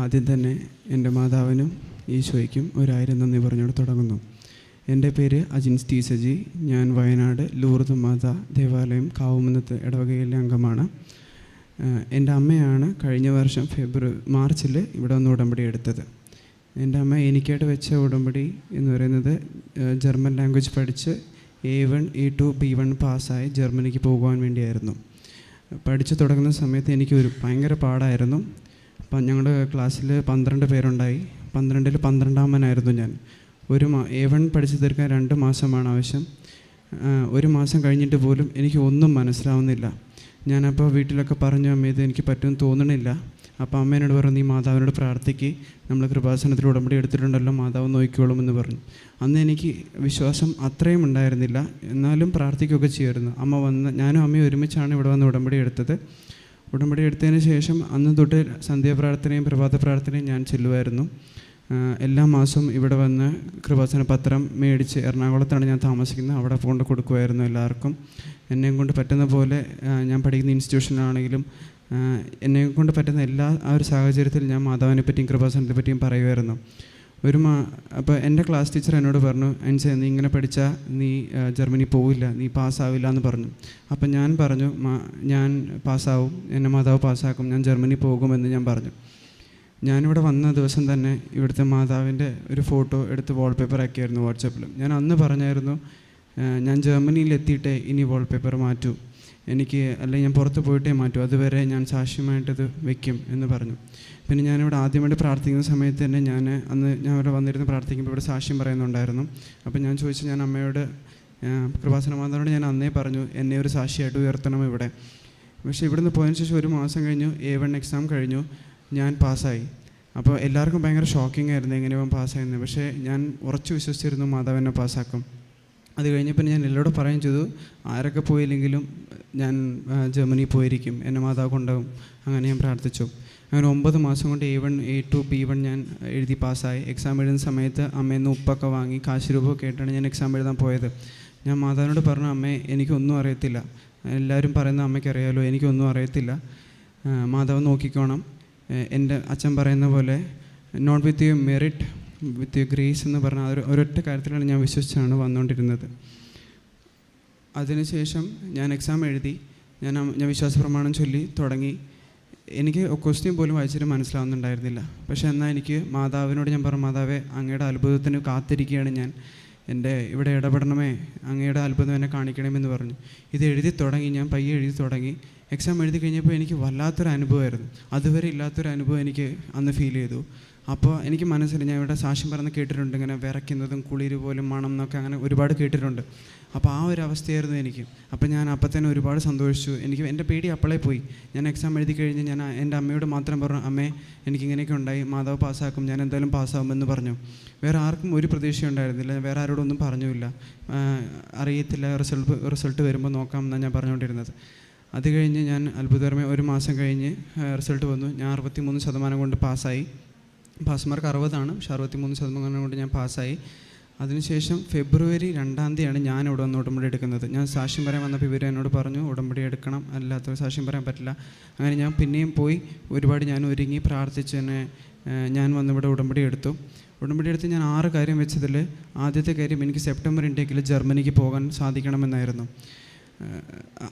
ആദ്യം തന്നെ എന്റെ മാതാവിനും ഈശോയ്ക്കും ഒരായിരം നന്ദി പറഞ്ഞോട് തുടങ്ങുന്നു. എന്റെ പേര് അജിൻ സ്റ്റീസജി. ഞാൻ വയനാട് ലൂർദ് മാതാ ദേവാലയം കാവുമന്നത്ത് ഇടവകയിലെ അംഗമാണ്. എന്റെ അമ്മയാണ് കഴിഞ്ഞ വർഷം ഫെബ്രുവരി മാർച്ചിൽ ഇവിടെ വന്ന് ഉടമ്പടി എടുത്തത്. എന്റെ അമ്മ എനിക്കായിട്ട് വെച്ച ഉടമ്പടി എന്ന് പറയുന്നത് ജർമ്മൻ ലാംഗ്വേജ് പഠിച്ച് A one A two B one പാസ്സായി ജർമ്മനിക്ക് പോകുവാൻ വേണ്ടിയായിരുന്നു. പഠിച്ചു തുടങ്ങുന്ന സമയത്ത് എനിക്ക് ഒരു ഭയങ്കര പാടായിരുന്നു. അപ്പം ഞങ്ങളുടെ ക്ലാസ്സിൽ പന്ത്രണ്ട് പേരുണ്ടായി. പന്ത്രണ്ടിൽ പന്ത്രണ്ടാമനായിരുന്നു ഞാൻ. ഒരു മാ എ വൺ പഠിച്ചു തീർക്കാൻ രണ്ട് മാസമാണ് ആവശ്യം. ഒരു മാസം കഴിഞ്ഞിട്ട് പോലും എനിക്ക് ഒന്നും മനസ്സിലാവുന്നില്ല. ഞാനപ്പോൾ വീട്ടിലൊക്കെ പറഞ്ഞു അമ്മ ഇത് എനിക്ക് പറ്റുമെന്ന് തോന്നണില്ല. അപ്പോൾ അമ്മേനോട് പറഞ്ഞു നീ മാതാവിനോട് പ്രാർത്ഥിക്ക്. നമ്മൾ കൃപാസനത്തിൽ ഉടമ്പടി എടുത്തിട്ടുണ്ടല്ലോ മാതാവ് നോക്കിക്കോളും എന്ന് പറഞ്ഞു. അന്ന് എനിക്ക് വിശ്വാസം അത്രയും ഉണ്ടായിരുന്നില്ല. എന്നാലും പ്രാർത്ഥിക്കുകയൊക്കെ ചെയ്യുമായിരുന്നു അമ്മ വന്ന് ഞാനും അമ്മയും ഒരുമിച്ചാണ് ഇവിടെ വന്ന് ഉടമ്പടി എടുത്തത്. ഉടമ്പടി എടുത്തതിന് ശേഷം അന്ന് തൊട്ട് സന്ധ്യാപ്രാർത്ഥനയും പ്രഭാത പ്രാർത്ഥനയും ഞാൻ ചെല്ലുമായിരുന്നു. എല്ലാ മാസവും ഇവിടെ വന്ന് കൃപാസന പത്രം മേടിച്ച് എറണാകുളത്താണ് ഞാൻ താമസിക്കുന്നത്. അവിടെ കൊണ്ട് കൊടുക്കുമായിരുന്നു എല്ലാവർക്കും. എന്നെയും കൊണ്ട് പറ്റുന്ന പോലെ ഞാൻ പഠിക്കുന്ന ഇൻസ്റ്റിറ്റ്യൂഷനിലാണെങ്കിലും എന്നെ കൊണ്ട് പറ്റുന്ന എല്ലാ ആ ഒരു സാഹചര്യത്തിൽ ഞാൻ മാതാവിനെ പറ്റിയും കൃപാസനത്തെ പറ്റിയും പറയുമായിരുന്നു. ഒരു മാ അപ്പോൾ എന്റെ ക്ലാസ് ടീച്ചർ എന്നോട് പറഞ്ഞു അൻസെ നീ ഇങ്ങനെ പഠിച്ചാൽ നീ ജർമ്മനി പോവില്ല നീ പാസ്സാവില്ല എന്ന് പറഞ്ഞു. അപ്പം ഞാൻ പറഞ്ഞു "മാ- ഞാൻ പാസ്സാവും എന്നെ മാതാവ് പാസ്സാക്കും ഞാൻ ജർമ്മനി പോകുമെന്ന് ഞാൻ പറഞ്ഞു. ഞാനിവിടെ വന്ന ദിവസം തന്നെ ഇവിടുത്തെ മാതാവിന്റെ ഒരു ഫോട്ടോ എടുത്ത് വാൾപേപ്പർ ആക്കിയായിരുന്നു വാട്സപ്പിൽ ഞാൻ അന്ന് പറഞ്ഞായിരുന്നു ഞാൻ ജർമ്മനിയിൽ എത്തിയിട്ടേ ഇനി വാൾപേപ്പർ മാറ്റൂ. എനിക്ക് അല്ലെങ്കിൽ ഞാൻ പുറത്ത് പോയിട്ടേ മാറ്റൂ. അതുവരെ ഞാൻ സാക്ഷ്യമായിട്ടത് വെക്കും എന്ന് പറഞ്ഞു. പിന്നെ ഞാനിവിടെ ആദ്യമായിട്ട് പ്രാർത്ഥിക്കുന്ന സമയത്ത് തന്നെ ഞാൻ അന്ന് ഞാൻ ഇവിടെ വന്നിരുന്ന് പ്രാർത്ഥിക്കുമ്പോൾ ഇവിടെ സാക്ഷ്യം പറയുന്നുണ്ടായിരുന്നു. അപ്പോൾ ഞാൻ ചോദിച്ചു ഞാൻ അമ്മയോട് കൃപാസനമാനോട് ഞാൻ അന്നേ പറഞ്ഞു എന്നെ ഒരു സാക്ഷിയായിട്ട് ഉയർത്തണം ഇവിടെ. പക്ഷേ ഇവിടുന്ന് പോയതിന് ശേഷം ഒരു മാസം കഴിഞ്ഞു എ വൺ എക്സാം കഴിഞ്ഞു ഞാൻ പാസ്സായി. അപ്പോൾ എല്ലാവർക്കും ഭയങ്കര ഷോക്കിംഗ് ആയിരുന്നു എങ്ങനെ ഇവൻ പാസ്സായിരുന്നു പക്ഷേ ഞാൻ ഉറച്ചു വിശ്വസിച്ചിരുന്നു മാതാവ് എന്നെ പാസ്സാക്കും. അത് കഴിഞ്ഞപ്പോൾ ഞാൻ എല്ലാവരോടും പറയുകയും ചെയ്തു ആരൊക്കെ പോയില്ലെങ്കിലും ഞാൻ ജർമ്മനി പോയിരിക്കും എന്നെ മാതാവ് കൊണ്ടാകും അങ്ങനെ ഞാൻ പ്രാർത്ഥിച്ചു. അങ്ങനെ ഒമ്പത് മാസം കൊണ്ട് A one A two B one ഞാൻ എഴുതി പാസ്സായി. എക്സാം എഴുതുന്ന സമയത്ത് അമ്മയിൽ നിന്ന് ഉപ്പൊക്കെ വാങ്ങി കാശ് രൂപമൊക്കെ ആയിട്ടാണ് ഞാൻ എക്സാം എഴുതാൻ പോയത്. ഞാൻ മാതാവിനോട് പറഞ്ഞു അമ്മേ എനിക്കൊന്നും അറിയത്തില്ല. എല്ലാവരും പറയുന്ന അമ്മയ്ക്ക് എനിക്കൊന്നും അറിയത്തില്ല. മാതാവ് നോക്കിക്കോണം. എന്റെ അച്ഛൻ പറയുന്ന പോലെ not with you merit with grace എന്ന് പറഞ്ഞ ആ ഒരു ഒരൊറ്റ കാര്യത്തിലാണ് ഞാൻ വിശ്വസിച്ചാണ് വന്നുകൊണ്ടിരുന്നത്. അതിനുശേഷം ഞാൻ എക്സാം എഴുതി ഞാൻ ഞാൻ വിശ്വാസ പ്രമാണം ചൊല്ലി തുടങ്ങി. എനിക്ക് ക്വസ്റ്റ്യൻ പോലും വായിച്ചിട്ട് മനസ്സിലാവുന്നുണ്ടായിരുന്നില്ല. പക്ഷേ എന്നാൽ എനിക്ക് മാതാവിനോട് ഞാൻ പറഞ്ഞു മാതാവേ അങ്ങയുടെ അത്ഭുതത്തിന് കാത്തിരിക്കുകയാണ് ഞാൻ. എന്റെ ഇവിടെ ഇടപെടണമേ അങ്ങയുടെ അത്ഭുതം എന്നെ കാണിക്കണമെന്ന് പറഞ്ഞു. ഇത് എഴുതി തുടങ്ങി ഞാൻ പയ്യെ എഴുതി തുടങ്ങി. എക്സാം എഴുതി കഴിഞ്ഞപ്പോൾ എനിക്ക് വല്ലാത്തൊരു അനുഭവമായിരുന്നു അതുവരെ ഇല്ലാത്തൊരു അനുഭവം എനിക്ക് അന്ന് ഫീൽ ചെയ്തു. അപ്പോൾ എനിക്ക് മനസ്സിൽ ഞാൻ ഇവിടെ സാക്ഷ്യം പറഞ്ഞ് കേട്ടിട്ടുണ്ട് ഇങ്ങനെ വിറയ്ക്കുന്നതും കുളിര് പോലും മണം എന്നൊക്കെ അങ്ങനെ ഒരുപാട് കേട്ടിട്ടുണ്ട്. അപ്പോൾ ആ ഒരു അവസ്ഥയായിരുന്നു എനിക്ക്. അപ്പോൾ ഞാൻ അപ്പം തന്നെ ഒരുപാട് സന്തോഷിച്ചു. എനിക്ക് എന്റെ പേടി അപ്പളേ പോയി. ഞാൻ എക്സാം എഴുതി കഴിഞ്ഞ് ഞാൻ എന്റെ അമ്മയോട് മാത്രം പറഞ്ഞു അമ്മേ എനിക്കിങ്ങനെയൊക്കെ ഉണ്ടായി. മാതാവ് പാസ്സാക്കും. ഞാൻ എന്തായാലും പാസ്സാകുമെന്ന് പറഞ്ഞു. വേറെ ആർക്കും ഒരു പ്രതീക്ഷ ഉണ്ടായിരുന്നില്ല. വേറെ ആരോടൊന്നും പറഞ്ഞില്ല അറിയത്തില്ല. റിസൾട്ട് റിസൾട്ട് വരുമ്പോൾ നോക്കാം എന്നാണ് ഞാൻ പറഞ്ഞുകൊണ്ടിരുന്നത്. അത് കഴിഞ്ഞ് ഞാൻ അത്ഭുതകരമായി ഒരു മാസം കഴിഞ്ഞ് റിസൾട്ട് വന്നു. ഞാൻ അറുപത്തി മൂന്ന് ശതമാനം കൊണ്ട് പാസ്സായി. പാസ് മാർക്ക് അറുപതാണ്. പക്ഷെ അറുപത്തി മൂന്ന് ശതമാനം കൊണ്ട് ഞാൻ പാസ്സായി. അതിനുശേഷം ഫെബ്രുവരി രണ്ടാം തീയതിയാണ് ഞാൻ ഇവിടെ വന്ന് ഉടമ്പടി എടുക്കുന്നത്. ഞാൻ സാക്ഷ്യം പറയാൻ വന്നപ്പോൾ ഇവർ എന്നോട് പറഞ്ഞു ഉടമ്പടി എടുക്കണം. അല്ലാത്തവർ സാക്ഷ്യം പറയാൻ പറ്റില്ല. അങ്ങനെ ഞാൻ പിന്നെയും പോയി ഒരുപാട് ഞാൻ ഒരുങ്ങി പ്രാർത്ഥിച്ച് തന്നെ ഞാൻ വന്നിവിടെ ഉടമ്പടി എടുത്തു. ഉടമ്പടി എടുത്ത് ഞാൻ ആറ് കാര്യം വെച്ചതിൽ ആദ്യത്തെ കാര്യം എനിക്ക് സെപ്റ്റംബർ ഇൻടേക്കിൽ ജർമ്മനിക്ക് പോകാൻ സാധിക്കണമെന്നായിരുന്നു.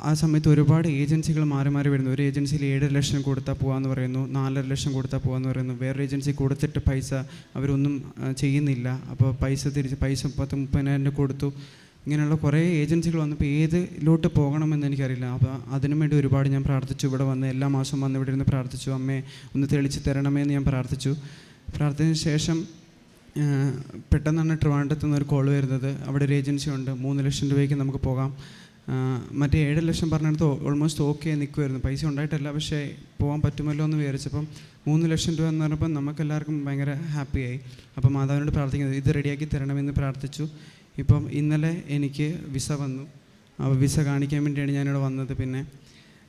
ആ സമയത്ത് ഒരുപാട് ഏജൻസികൾ മാറി മാറി വരുന്നു. ഒരു ഏജൻസിയിൽ ഏഴര ലക്ഷം കൊടുത്താൽ പോകാമെന്ന് പറയുന്നു. നാലര ലക്ഷം കൊടുത്താൽ പോകാമെന്ന് പറയുന്നു. വേറെ ഏജൻസി കൊടുത്തിട്ട് പൈസ അവരൊന്നും ചെയ്യുന്നില്ല. അപ്പോൾ പൈസ തിരിച്ച് പൈസ പത്ത് മുപ്പതിനായിരം രൂപ കൊടുത്തു. ഇങ്ങനെയുള്ള കുറേ ഏജൻസികൾ വന്നപ്പോൾ ഏതിലോട്ട് പോകണമെന്ന് എനിക്കറിയില്ല. അപ്പോൾ അതിനു വേണ്ടി ഒരുപാട് ഞാൻ പ്രാർത്ഥിച്ചു. ഇവിടെ വന്ന് എല്ലാ മാസവും വന്ന് ഇവിടെ ഇരുന്ന് പ്രാർത്ഥിച്ചു. അമ്മയെ ഒന്ന് തെളിച്ച് തരണമേ എന്ന് ഞാൻ പ്രാർത്ഥിച്ചു. പ്രാർത്ഥനയ്ക്ക് ശേഷം പെട്ടെന്നാണ് ട്രിവാൻഡ്രത്ത് നിന്ന് ഒരു കോൾ വരുന്നത്. അവിടെ ഒരു ഏജൻസി ഉണ്ട്. മൂന്ന് ലക്ഷം രൂപയ്ക്ക് നമുക്ക് പോകാം. മറ്റേ ഏഴ് ലക്ഷം പറഞ്ഞിടത്ത് ഓൾമോസ്റ്റ് ഓക്കെ നിൽക്കുമായിരുന്നു പൈസ ഉണ്ടായിട്ടല്ല പക്ഷേ പോകാൻ പറ്റുമല്ലോ എന്ന് വിചാരിച്ചപ്പം മൂന്ന് ലക്ഷം രൂപ എന്ന് പറഞ്ഞപ്പോൾ നമുക്കെല്ലാവർക്കും ഭയങ്കര ഹാപ്പിയായി അപ്പം മാതാവിനോട് പ്രാർത്ഥിക്കുന്നത് ഇത് റെഡിയാക്കി തരണമെന്ന് പ്രാർത്ഥിച്ചു. ഇപ്പം ഇന്നലെ എനിക്ക് വിസ വന്നു. അപ്പോൾ വിസ കാണിക്കാൻ വേണ്ടിയാണ് ഞാനിവിടെ വന്നത്. പിന്നെ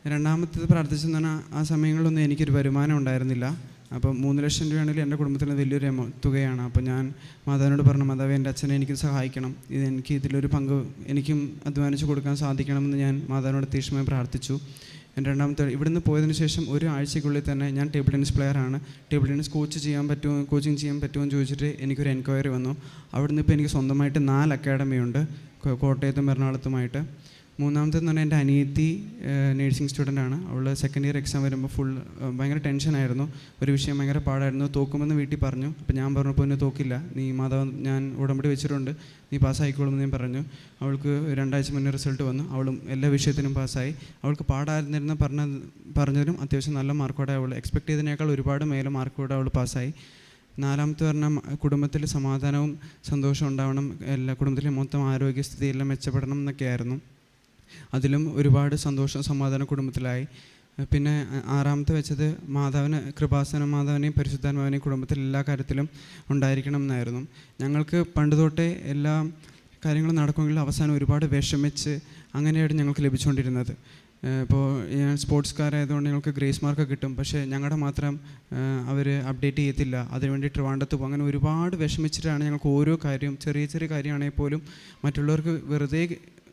രണ്ടാമത്തേത് പ്രാർത്ഥിച്ചെന്ന് പറഞ്ഞാൽ ആ സമയങ്ങളിലൊന്നും എനിക്കൊരു വരുമാനം ഉണ്ടായിരുന്നില്ല. അപ്പോൾ മൂന്ന് ലക്ഷം രൂപയാണെങ്കിൽ എന്റെ കുടുംബത്തിന് വലിയൊരു എമൗ തുകയാണ്. അപ്പോൾ ഞാൻ മാതാവിനോട് പറഞ്ഞു മാതാവ് എന്റെ അച്ഛനെ എനിക്ക് സഹായിക്കണം. ഇത് എനിക്ക് ഇതിലൊരു പങ്ക് എനിക്കും അധ്വാനിച്ച് കൊടുക്കാൻ സാധിക്കണമെന്ന് ഞാൻ മാതാവിനോട് തീക്ഷ്ണമായി പ്രാർത്ഥിച്ചു. എന്റെ രണ്ടാമത്തെ ഇവിടുന്ന് പോയതിന് ശേഷം ഒരു ആഴ്ചയ്ക്കുള്ളിൽ തന്നെ ഞാൻ ടേബിൾ ടെന്നീസ് പ്ലെയർ ആണ്. ടേബിൾ ടെന്നീസ് കോച്ച് ചെയ്യാൻ പറ്റുമോ കോച്ചിങ് ചെയ്യാൻ പറ്റുമോ എന്ന് ചോദിച്ചിട്ട് എനിക്കൊരു എൻക്വയറി വന്നു. അവിടുന്ന് ഇപ്പോൾ എനിക്ക് സ്വന്തമായിട്ട് നാല് അക്കാഡമിയുണ്ട് കോട്ടയത്തും എറണാകുളത്തുമായിട്ട്. മൂന്നാമത്തേന്ന് പറഞ്ഞാൽ എന്റെ അനിയത്തി നേഴ്സിംഗ് സ്റ്റുഡന്റ് ആണ്. അവൾ സെക്കൻഡ് ഇയർ എക്സാം വരുമ്പോൾ ഫുൾ ഭയങ്കര ടെൻഷനായിരുന്നു ഒരു വിഷയം ഭയങ്കര പാടായിരുന്നു. തോക്കുമെന്ന് വീട്ടിൽ പറഞ്ഞു. അപ്പോൾ ഞാൻ പറഞ്ഞപ്പോൾ എന്നെ തോക്കില്ല. നീ മാതാവ് ഞാൻ ഉടമ്പടി വെച്ചിട്ടുണ്ട്. നീ പാസ്സായിക്കോളും ഞാൻ പറഞ്ഞു. അവൾക്ക് രണ്ടാഴ്ച മുന്നേ റിസൾട്ട് വന്നു. അവളും എല്ലാ വിഷയത്തിനും പാസ്സായി അവൾക്ക് പാടായിരുന്നിരുന്ന പറഞ്ഞ പറഞ്ഞതിനും അത്യാവശ്യം നല്ല മാർക്കോടെ അവൾ എക്സ്പെക്ട് ചെയ്തതിനേക്കാൾ ഒരുപാട് മേലെ മാർക്കോടെ അവൾ പാസ്സായി നാലാമത്തെ പറഞ്ഞാൽ കുടുംബത്തിൽ സമാധാനവും സന്തോഷവും ഉണ്ടാവണം. എല്ലാ കുടുംബത്തിലെ മൊത്തം ആരോഗ്യസ്ഥിതി എല്ലാം മെച്ചപ്പെടണം എന്നൊക്കെയായിരുന്നു. അതിലും ഒരുപാട് സന്തോഷം സമാധാനം കുടുംബത്തിലായി. പിന്നെ ആറാമത്തെ വെച്ചത് മാതാവിന് കൃപാസന മാതാവിനെയും പരിശുദ്ധാത്മാവിനെയും കുടുംബത്തിൽ എല്ലാ കാര്യത്തിലും ഉണ്ടായിരിക്കണം എന്നായിരുന്നു. ഞങ്ങൾക്ക് പണ്ട് തൊട്ടേ എല്ലാ കാര്യങ്ങളും നടക്കുമെങ്കിൽ അവസാനം ഒരുപാട് വിഷമിച്ച് അങ്ങനെയാണ് ഞങ്ങൾക്ക് ലഭിച്ചുകൊണ്ടിരുന്നത്. ഇപ്പോൾ ഞാൻ സ്പോർട്സ്കാരായതുകൊണ്ട് ഞങ്ങൾക്ക് ഗ്രേസ് മാർക്ക് കിട്ടും. പക്ഷേ ഞങ്ങളുടെ മാത്രം അവർ അപ്ഡേറ്റ് ചെയ്യത്തില്ല. അതിനുവേണ്ടി ട്രിവാൻഡത്ത് പോകും അങ്ങനെ ഒരുപാട് വിഷമിച്ചിട്ടാണ് ഞങ്ങൾക്ക് ഓരോ കാര്യവും ചെറിയ ചെറിയ കാര്യമാണെങ്കിൽ പോലും മറ്റുള്ളവർക്ക് വെറുതെ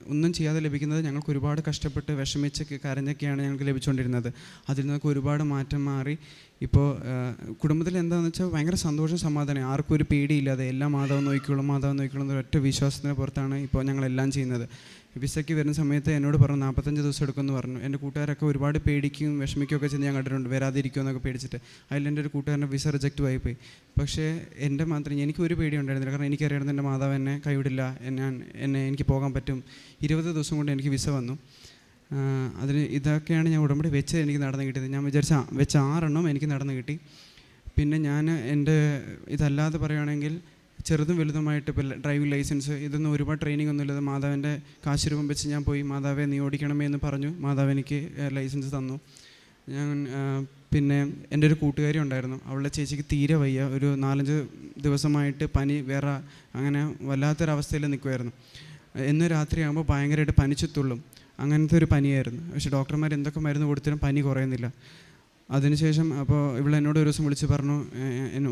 ഒന്നും ചെയ്യാതെ ലഭിക്കുന്നത് ഞങ്ങൾക്ക് ഒരുപാട് കഷ്ടപ്പെട്ട് വിഷമിച്ച് കരഞ്ഞൊക്കെയാണ് ഞങ്ങൾക്ക് ലഭിച്ചുകൊണ്ടിരുന്നത്. അതിൽ നിന്നൊക്കെ ഒരുപാട് മാറ്റം മാറി ഇപ്പോൾ കുടുംബത്തിൽ എന്താണെന്ന് വെച്ചാൽ ഭയങ്കര സന്തോഷം സമാധാനം. ആർക്കും ഒരു പേടിയില്ലാതെ എല്ലാം മാതാവ് നോക്കിക്കോളും മാതാവ് നോക്കിക്കോളും ഒറ്റ വിശ്വാസത്തിന് പുറത്താണ് ഇപ്പോൾ ഞങ്ങളെല്ലാം ചെയ്യുന്നത്. വിസയ്ക്ക് വരുന്ന സമയത്ത് എന്നോട് പറഞ്ഞു നാൽപ്പത്തഞ്ച് ദിവസം എടുക്കുമെന്ന് പറഞ്ഞു. എന്റെ കൂട്ടുകാരൊക്കെ ഒരുപാട് പേടിക്കുകയും വിഷമിക്കുകയൊക്കെ ചെയ്ത് ഞാൻ കണ്ടിട്ടുണ്ട് വരാതിരിക്കുമെന്നൊക്കെ പേടിച്ചിട്ട്. അതിൽ എന്റെ ഒരു കൂട്ടുകാരന്റെ വിസ റിജക്റ്റ് ആയിപ്പോയി പക്ഷേ എന്റെ മാത്രം എനിക്ക് ഒരു പേടി ഉണ്ടായിരുന്നില്ല. കാരണം എനിക്കറിയായിരുന്നു എന്റെ മാതാവ് എന്നെ കൈവിടില്ല ഞാൻ എന്നെ എനിക്ക് പോകാൻ പറ്റും. ഇരുപത് ദിവസം കൊണ്ട് എനിക്ക് വിസ വന്നു. അതിന് ഇതൊക്കെയാണ് ഞാൻ ഉടമ്പടി വെച്ച് എനിക്ക് നടന്ന് കിട്ടിയത്. ഞാൻ വിചാരിച്ച വെച്ച ആറെണ്ണം എനിക്ക് നടന്ന് കിട്ടി. പിന്നെ ഞാൻ എന്റെ ഇതല്ലാതെ പറയുകയാണെങ്കിൽ ചെറുതും വലുതുമായിട്ട് ഇപ്പോൾ ഡ്രൈവിംഗ് ലൈസൻസ് ഇതൊന്നും ഒരുപാട് ട്രെയിനിങ് ഒന്നുമില്ല മാതാവിന്റെ കാശ് രൂപം വെച്ച് ഞാൻ പോയി മാതാവെ നീ ഓടിക്കണമേ എന്ന് പറഞ്ഞു. മാതാവ് എനിക്ക് ലൈസൻസ് തന്നു. ഞാൻ പിന്നെ എന്റെ ഒരു കൂട്ടുകാരി ഉണ്ടായിരുന്നു. അവളുടെ ചേച്ചിക്ക് തീരെ വയ്യ. ഒരു നാലഞ്ച് ദിവസമായിട്ട് പനി വേറെ അങ്ങനെ വല്ലാത്തൊരവസ്ഥയിൽ നിൽക്കുമായിരുന്നു എന്ന് രാത്രിയാകുമ്പോൾ ഭയങ്കരമായിട്ട് പനിച്ചുത്തുള്ളും അങ്ങനത്തെ ഒരു പനിയായിരുന്നു. പക്ഷേ ഡോക്ടർമാർ എന്തൊക്കെ മരുന്ന് കൊടുത്തിട്ടും പനി കുറയുന്നില്ല. അതിനുശേഷം അപ്പോൾ ഇവിടെ എന്നോട് ഒരു ദിവസം വിളിച്ച് പറഞ്ഞു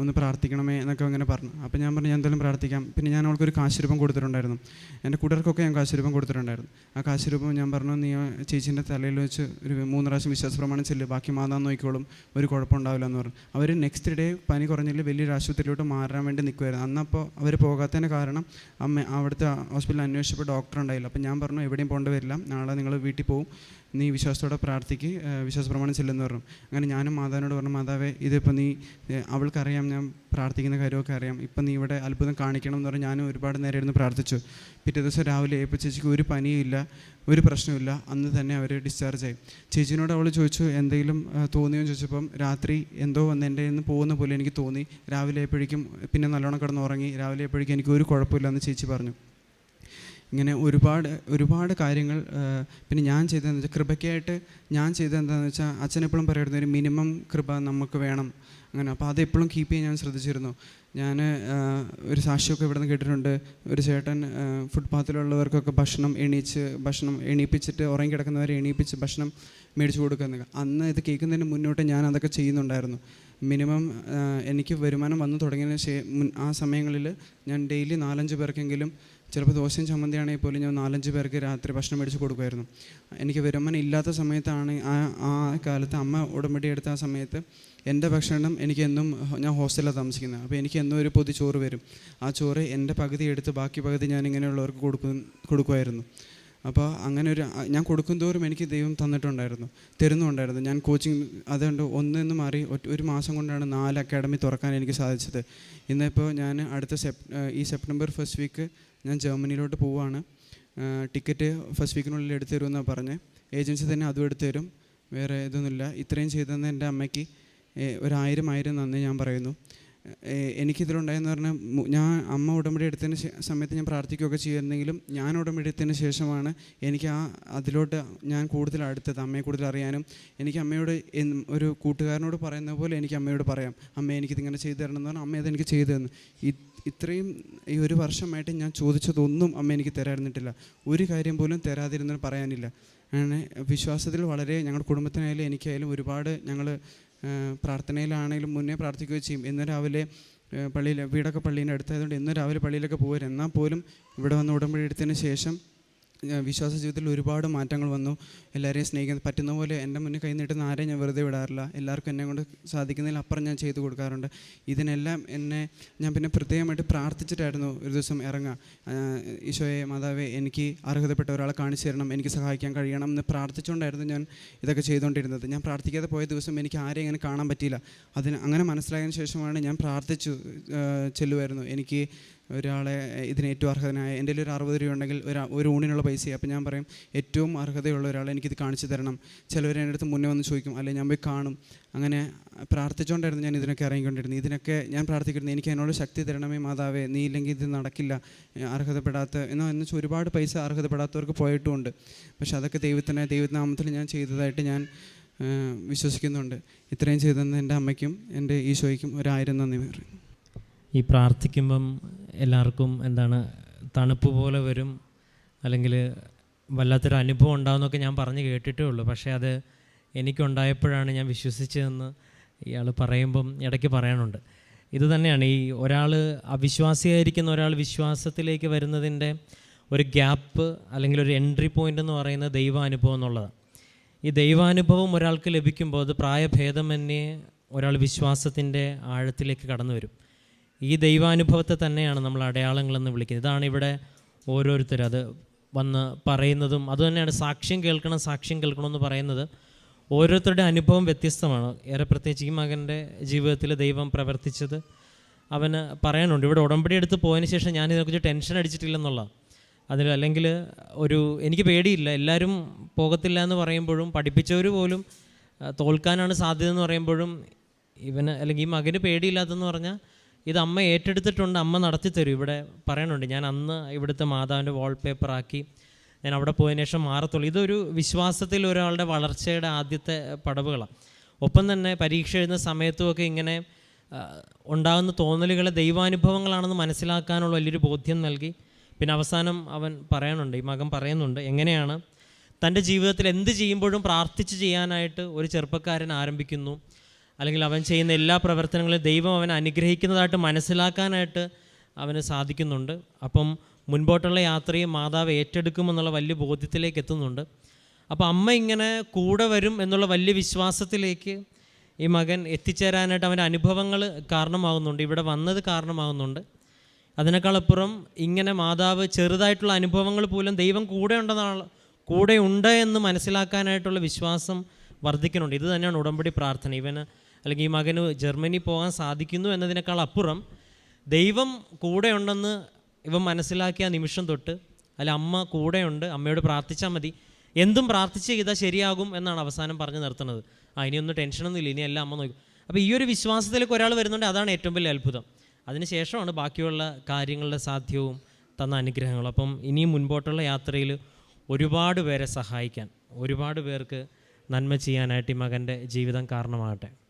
ഒന്ന് പ്രാർത്ഥിക്കണമേ എന്നൊക്കെ അങ്ങനെ പറഞ്ഞു. അപ്പോൾ ഞാൻ പറഞ്ഞു ഞാൻ എന്തായാലും പ്രാർത്ഥിക്കാം. പിന്നെ ഞാൻ അവൾക്കൊരു കാശുരൂപം കൊടുത്തിട്ടുണ്ടായിരുന്നു. എന്റെ കൂട്ടുകാർക്കൊക്കെ ഞാൻ കാശുരൂപം കൊടുത്തിട്ടുണ്ടായിരുന്നു. ആ കാശുരൂപം ഞാൻ പറഞ്ഞു നീ ചേച്ചീന്റെ തലയിൽ വെച്ച് ഒരു മൂന്ന് പ്രാവശ്യം വിശ്വാസപ്രമാണം ചെല്ല് ബാക്കി മാതാൻ നോക്കിക്കോളും ഒരു കുഴപ്പമുണ്ടാവില്ല എന്ന് പറഞ്ഞു. അവർ നെക്സ്റ്റ് ഡേ പനി കുറഞ്ഞില്ല വലിയൊരു ആശുപത്രിയിലോട്ട് മാറാൻ വേണ്ടി നിൽക്കുമായിരുന്നു അന്നപ്പോൾ അവർ പോകാത്തതിന് കാരണം അമ്മ അവിടുത്തെ ഹോസ്പിറ്റലിൽ അന്വേഷിച്ചപ്പോൾ ഡോക്ടർ ഉണ്ടായില്ല. അപ്പം ഞാൻ പറഞ്ഞു എവിടെയും പോകേണ്ടി വരില്ല. നാളെ നിങ്ങൾ വീട്ടിൽ പോകും നീ വിശ്വാസത്തോടെ പ്രാർത്ഥിക്ക് വിശ്വാസപ്രമാണം വിശ്വാസ പ്രമാണം ചെല്ലുമെന്ന് പറഞ്ഞു. അങ്ങനെ ഞാനും മാതാവിനോട് പറഞ്ഞു മാതാവേ ഇതിപ്പോൾ നീ അവൾക്കറിയാം ഞാൻ പ്രാർത്ഥിക്കുന്ന കാര്യമൊക്കെ അറിയാം. ഇപ്പം നീ ഇവിടെ അത്ഭുതം കാണിക്കണം എന്ന് പറഞ്ഞ് ഞാനും ഒരുപാട് നേരം ഇരുന്ന് പ്രാർത്ഥിച്ചു. പിറ്റേ ദിവസം രാവിലെ ഏപ്പോൾ ചേച്ചിക്ക് ഒരു പനിയില്ല ഒരു പ്രശ്നമില്ല അന്ന് തന്നെ അവർ ഡിസ്ചാർജ് ആയി. ചേച്ചിനോട് അവൾ ചോദിച്ചു എന്തെങ്കിലും തോന്നിയോ? ചോദിച്ചപ്പം രാത്രി എന്തോ വന്ന് എന്റെ നിന്ന് പോകുന്ന പോലെ എനിക്ക് തോന്നി. രാവിലെ ആയപ്പോഴേക്കും പിന്നെ നല്ലോണം കിടന്ന് ഉറങ്ങി രാവിലെ ആയപ്പോഴേക്കും എനിക്ക് ഒരു കുഴപ്പമില്ല എന്ന് ചേച്ചി പറഞ്ഞു. ഇങ്ങനെ ഒരുപാട് ഒരുപാട് കാര്യങ്ങൾ പിന്നെ ഞാൻ ചെയ്തതെന്ന് വെച്ചാൽ കൃപയ്ക്കായിട്ട് ഞാൻ ചെയ്തതെന്താണെന്ന് വെച്ചാൽ അച്ഛനെപ്പോഴും പറയുന്നത് ഒരു മിനിമം കൃപ നമുക്ക് വേണം. അങ്ങനെ അപ്പോൾ അതെപ്പോഴും കീപ്പ് ചെയ്യാൻ ഞാൻ ശ്രദ്ധിച്ചിരുന്നു. ഞാൻ ഒരു സാക്ഷിയൊക്കെ ഇവിടെ നിന്ന് കേട്ടിട്ടുണ്ട്. ഒരു ചേട്ടൻ ഫുട്പാത്തിലുള്ളവർക്കൊക്കെ ഭക്ഷണം എണീച്ച് ഭക്ഷണം എണീപ്പിച്ചിട്ട് ഉറങ്ങി കിടക്കുന്നവരെ എണീപ്പിച്ച് ഭക്ഷണം മേടിച്ചു കൊടുക്കുന്നത് അന്ന് ഇത് കേൾക്കുന്നതിന് മുന്നോട്ട് ഞാൻ അതൊക്കെ ചെയ്യുന്നുണ്ടായിരുന്നു. മിനിമം എനിക്ക് വരുമാനം വന്നു തുടങ്ങിയതിന് ശേ ആ സമയങ്ങളിൽ ഞാൻ ഡെയിലി നാലഞ്ച് പേർക്കെങ്കിലും ചിലപ്പോൾ ദോശയും ചമ്മന്തിയാണെങ്കിൽ പോലും ഞാൻ നാലഞ്ച് പേർക്ക് രാത്രി ഭക്ഷണം മേടിച്ച് കൊടുക്കുമായിരുന്നു. എനിക്ക് വരുമാനം ഇല്ലാത്ത സമയത്താണ് ആ ആ കാലത്ത് അമ്മ ഉടമ്പടി എടുത്ത ആ സമയത്ത് എന്റെ ഭക്ഷണം എനിക്ക് എന്നും ഞാൻ ഹോസ്റ്റലിലാണ് താമസിക്കുന്നത്. അപ്പോൾ എനിക്ക് എന്നും ഒരു പൊതി ചോറ് വരും. ആ ചോറ് എന്റെ പകുതി എടുത്ത് ബാക്കി പകുതി ഞാൻ ഇങ്ങനെയുള്ളവർക്ക് കൊടുക്കും കൊടുക്കുമായിരുന്നു. അപ്പോൾ അങ്ങനെ ഒരു ഞാൻ കൊടുക്കും തോറും എനിക്ക് ദൈവം തന്നിട്ടുണ്ടായിരുന്നു. തരുന്നുണ്ടായിരുന്നു ഞാൻ കോച്ചിങ് അതുകൊണ്ട് ഒന്നെന്ന് മാറി ഒരു മാസം കൊണ്ടാണ് നാല് അക്കാഡമി തുറക്കാൻ എനിക്ക് സാധിച്ചത്. ഇന്നിപ്പോൾ ഞാൻ അടുത്ത സെപ് ഈ സെപ്റ്റംബർ ഫസ്റ്റ് വീക്ക് ഞാൻ ജർമ്മനിയിലോട്ട് പോവുകയാണ് ടിക്കറ്റ് ഫസ്റ്റ് വീക്കിനുള്ളിൽ എടുത്തു തരുമെന്നാണ് പറഞ്ഞത് ഏജൻസി തന്നെ അതും എടുത്തു തരും. വേറെ ഇതൊന്നുമില്ല. ഇത്രയും ചെയ്തെന്ന് എന്റെ അമ്മയ്ക്ക് ഒരു ആയിരം നന്ദി ഞാൻ പറയുന്നു. എനിക്കിതിലുണ്ടായെന്ന് പറഞ്ഞാൽ ഞാൻ അമ്മ ഉടമ്പടി എടുത്തതിന് സമയത്ത് ഞാൻ പ്രാർത്ഥിക്കുകയൊക്കെ ചെയ്യുന്നെങ്കിലും ഞാൻ ഉടമ്പടി എടുത്തതിന് ശേഷമാണ് എനിക്ക് ആ അതിലോട്ട് ഞാൻ കൂടുതൽ അടുത്തത് അമ്മയെ കൂടുതൽ അറിയാനും എനിക്ക് അമ്മയോട് ഒരു കൂട്ടുകാരനോട് പറയുന്ന പോലെ എനിക്ക് അമ്മയോട് പറയാം അമ്മ എനിക്കിതിങ്ങനെ ചെയ്തു തരണം എന്ന് പറഞ്ഞാൽ അമ്മ അതെനിക്ക് ചെയ്തു തന്നു. ഇത്രയും ഈ ഒരു വർഷമായിട്ട് ഞാൻ ചോദിച്ചതൊന്നും അമ്മ എനിക്ക് തരാതിരുന്നിട്ടില്ല. ഒരു കാര്യം പോലും തരാതിരുന്നു പറയാനില്ല. അങ്ങനെ വിശ്വാസത്തിൽ വളരെ ഞങ്ങളുടെ കുടുംബത്തിനായാലും എനിക്കായാലും ഒരുപാട് ഞങ്ങൾ പ്രാർത്ഥനയിലാണെങ്കിലും മുന്നേ പ്രാർത്ഥിക്കുകയും ചെയ്യും. ഇന്ന് രാവിലെ പള്ളിയിൽ വീടൊക്കെ പള്ളീന്റെ അടുത്തായതുകൊണ്ട് ഇന്ന് രാവിലെ പള്ളിയിലൊക്കെ പോകുമായിരുന്നു എന്നാൽ പോലും ഇവിടെ വന്ന് ഉടമ്പടി എടുത്തതിന് ശേഷം വിശ്വാസ ജീവിതത്തിൽ ഒരുപാട് മാറ്റങ്ങൾ വന്നു. എല്ലാവരെയും സ്നേഹിക്കാൻ പറ്റുന്ന പോലെ എന്റെ മുന്നിൽ കൈ നീട്ടുന്ന ആരെയും ഞാൻ വെറുതെ വിടാറില്ല. എല്ലാവർക്കും എന്നെ കൊണ്ട് സാധിക്കുന്നതിൽ അപ്പുറം ഞാൻ ചെയ്തു കൊടുക്കാറുണ്ട്. ഇതിനെല്ലാം എന്നെ ഞാൻ പിന്നെ പ്രത്യേകമായിട്ട് പ്രാർത്ഥിച്ചിട്ടായിരുന്നു ഒരു ദിവസം ഇറങ്ങുക ഈശോയെ മാതാവേ എനിക്ക് അർഹതപ്പെട്ട ഒരാളെ കാണിച്ചു തരണം എനിക്ക് സഹായിക്കാൻ കഴിയണം എന്ന് പ്രാർത്ഥിച്ചുകൊണ്ടായിരുന്നു ഞാൻ ഇതൊക്കെ ചെയ്തുകൊണ്ടിരുന്നത്. ഞാൻ പ്രാർത്ഥിക്കാതെ പോയ ദിവസം എനിക്ക് ആരെയും ഇങ്ങനെ കാണാൻ പറ്റിയില്ല. അതിന് അങ്ങനെ മനസ്സിലായതിനു ശേഷമാണ് ഞാൻ പ്രാർത്ഥിച്ചു ചെല്ലുമായിരുന്നു എനിക്ക് ഒരാളെ ഇതിന് ഏറ്റവും അർഹതനായ എന്റെ ഒരു അറുപത് രൂപ ഉണ്ടെങ്കിൽ ഒരു ഒരു ഊണിനുള്ള പൈസ അപ്പം ഞാൻ പറയും ഏറ്റവും അർഹതയുള്ള ഒരാളെ എനിക്കിത് കാണിച്ചു തരണം. ചിലവർ എന്റെ അടുത്ത് മുന്നേ വന്ന് ചോദിക്കും അല്ലെങ്കിൽ ഞാൻ പോയി കാണും. അങ്ങനെ പ്രാർത്ഥിച്ചുകൊണ്ടായിരുന്നു ഞാൻ ഇതിനൊക്കെ ഇറങ്ങിക്കൊണ്ടിരുന്നത്. ഇതിനൊക്കെ ഞാൻ പ്രാർത്ഥിക്കുന്നത് എനിക്ക് അതിനോട് ശക്തി തരണമേ മാതാവേ നീ ഇല്ലെങ്കിൽ ഇത് നടക്കില്ല അർഹതപ്പെടാത്ത. എന്നാൽ എന്ന് വെച്ചാൽ ഒരുപാട് പൈസ അർഹതപ്പെടാത്തവർക്ക് പോയിട്ടുമുണ്ട്. പക്ഷെ അതൊക്കെ ദൈവത്തിനെ ദൈവനാമത്തിൽ ഞാൻ ചെയ്തതായിട്ട് ഞാൻ വിശ്വസിക്കുന്നുണ്ട്. ഇത്രയും ചെയ്തെന്ന് എന്റെ അമ്മയ്ക്കും എന്റെ ഈശോയ്ക്കും ഒരായിരം നന്ദി പറയും ഈ പ്രാർത്ഥിക്കുമ്പം എല്ലാവർക്കും എന്താണ് തണുപ്പ് പോലെ വരും അല്ലെങ്കിൽ വല്ലാത്തൊരു അനുഭവം ഉണ്ടാകുമെന്നൊക്കെ ഞാൻ പറഞ്ഞ് കേട്ടിട്ടേ ഉള്ളൂ. പക്ഷേ അത് എനിക്കുണ്ടായപ്പോഴാണ് ഞാൻ വിശ്വസിച്ചതെന്ന് ഇയാൾ പറയുമ്പം ഇടയ്ക്ക് പറയാനുണ്ട്. ഇത് തന്നെയാണ് ഈ ഒരാൾ അവിശ്വാസിയായിരിക്കുന്ന ഒരാൾ വിശ്വാസത്തിലേക്ക് വരുന്നതിന്റെ ഒരു ഗ്യാപ്പ് അല്ലെങ്കിൽ ഒരു എൻട്രി പോയിന്റ് എന്ന് പറയുന്നത് ദൈവാനുഭവം എന്നുള്ളതാണ്. ഈ ദൈവാനുഭവം ഒരാൾക്ക് ലഭിക്കുമ്പോൾ അത് പ്രായഭേദമന്യേ ഒരാൾ വിശ്വാസത്തിന്റെ ആഴത്തിലേക്ക് കടന്നു വരും ഈ ദൈവാനുഭവത്തെ തന്നെയാണ് നമ്മൾ അടയാളങ്ങളെന്ന് വിളിക്കുന്നത്. ഇതാണ് ഇവിടെ ഓരോരുത്തർ അത് വന്ന് പറയുന്നതും അതുതന്നെയാണ് സാക്ഷ്യം കേൾക്കണം സാക്ഷ്യം കേൾക്കണമെന്ന് പറയുന്നത്. ഓരോരുത്തരുടെ അനുഭവം വ്യത്യസ്തമാണ്. ഏറെ പ്രത്യേകിച്ച് ഈ മകന്റെ ജീവിതത്തിൽ ദൈവം പ്രവർത്തിച്ചത് അവന് പറയാനുണ്ട്. ഇവിടെ ഉടമ്പടി എടുത്ത് പോയതിന് ശേഷം ഞാൻ ഇതിനെക്കുറിച്ച് ടെൻഷൻ അടിച്ചിട്ടില്ലെന്നുള്ള. അതിൽ അല്ലെങ്കിൽ ഒരു എനിക്ക് പേടിയില്ല. എല്ലാവരും പോകത്തില്ല എന്ന് പറയുമ്പോഴും പഠിപ്പിച്ചവർ പോലും തോൽക്കാനാണ് സാധ്യത എന്ന് പറയുമ്പോഴും ഇവന് അല്ലെങ്കിൽ ഈ മകന് പേടിയില്ലാത്തതെന്ന് പറഞ്ഞാൽ ഇത് അമ്മ ഏറ്റെടുത്തിട്ടുണ്ട് അമ്മ നടത്തി തരും ഇവിടെ പറയണുണ്ട് ഞാൻ അന്ന് ഇവിടുത്തെ മാതാവിന്റെ വാൾപേപ്പർ ആക്കി ഞാൻ അവിടെ പോയതിനു ശേഷം മാറത്തുള്ളൂ. ഇതൊരു വിശ്വാസത്തിൽ ഒരാളുടെ വളർച്ചയുടെ ആദ്യത്തെ പടവുകളാണ്. ഒപ്പം തന്നെ പരീക്ഷ എഴുതുന്ന സമയത്തുമൊക്കെ ഇങ്ങനെ ഉണ്ടാകുന്ന തോന്നലുകളെ ദൈവാനുഭവങ്ങളാണെന്ന് മനസ്സിലാക്കാനുള്ള വലിയൊരു ബോധ്യം നൽകി. പിന്നെ അവസാനം അവൻ പറയാനുണ്ട് ഈ മകൻ പറയുന്നുണ്ട് എങ്ങനെയാണ്? തന്റെ ജീവിതത്തിൽ എന്ത് ചെയ്യുമ്പോഴും പ്രാർത്ഥിച്ച് ചെയ്യാനായിട്ട് ഒരു ചെറുപ്പക്കാരൻ ആരംഭിക്കുന്നു. അല്ലെങ്കിൽ അവൻ ചെയ്യുന്ന എല്ലാ പ്രവർത്തനങ്ങളും ദൈവം അവൻ അനുഗ്രഹിക്കുന്നതായിട്ട് മനസ്സിലാക്കാനായിട്ട് അവന് സാധിക്കുന്നുണ്ട്. അപ്പം മുൻപോട്ടുള്ള യാത്രയും മാതാവ് ഏറ്റെടുക്കുമെന്നുള്ള വലിയ ബോധ്യത്തിലേക്ക് എത്തുന്നുണ്ട്. അപ്പോൾ അമ്മ ഇങ്ങനെ കൂടെ വരും എന്നുള്ള വലിയ വിശ്വാസത്തിലേക്ക് ഈ മകൻ എത്തിച്ചേരാനായിട്ട് അവന്റെ അനുഭവങ്ങൾ കാരണമാകുന്നുണ്ട്. ഇവിടെ വന്നത് കാരണമാകുന്നുണ്ട്. അതിനേക്കാളപ്പുറം ഇങ്ങനെ മാതാവ് ചെറുതായിട്ടുള്ള അനുഭവങ്ങൾ പോലും ദൈവം കൂടെ ഉണ്ടെന്നാണ് കൂടെ ഉണ്ട് എന്ന് മനസ്സിലാക്കാനായിട്ടുള്ള വിശ്വാസം വർദ്ധിക്കുന്നുണ്ട്. ഇത് തന്നെയാണ് ഉടമ്പടി പ്രാർത്ഥന. ഇവന് അല്ലെങ്കിൽ ഈ മകന് ജർമ്മനി പോകാൻ സാധിക്കുന്നു എന്നതിനേക്കാൾ അപ്പുറം ദൈവം കൂടെയുണ്ടെന്ന് ഇവൻ മനസ്സിലാക്കിയ നിമിഷം തൊട്ട് അല്ല അമ്മ കൂടെയുണ്ട് അമ്മയോട് പ്രാർത്ഥിച്ചാൽ മതി. എന്തും പ്രാർത്ഥിച്ച് ചെയ്താൽ ശരിയാകും എന്നാണ് അവസാനം പറഞ്ഞു നിർത്തുന്നത്. ആ ഇനിയൊന്നും ടെൻഷനൊന്നുമില്ല ഇനി എല്ലാം അമ്മ നോക്കും. അപ്പോൾ ഈ ഒരു വിശ്വാസത്തിലേക്ക് ഒരാൾ വരുന്നുണ്ട് അതാണ് ഏറ്റവും വലിയ അത്ഭുതം. അതിനുശേഷമാണ് ബാക്കിയുള്ള കാര്യങ്ങളുടെ സാധ്യവും തന്ന അനുഗ്രഹങ്ങളും. അപ്പം ഇനിയും മുൻപോട്ടുള്ള യാത്രയിൽ ഒരുപാട് പേരെ സഹായിക്കാൻ ഒരുപാട് പേർക്ക് നന്മ ചെയ്യാനായിട്ട് ഈ മകന്റെ ജീവിതം കാരണമാകട്ടെ.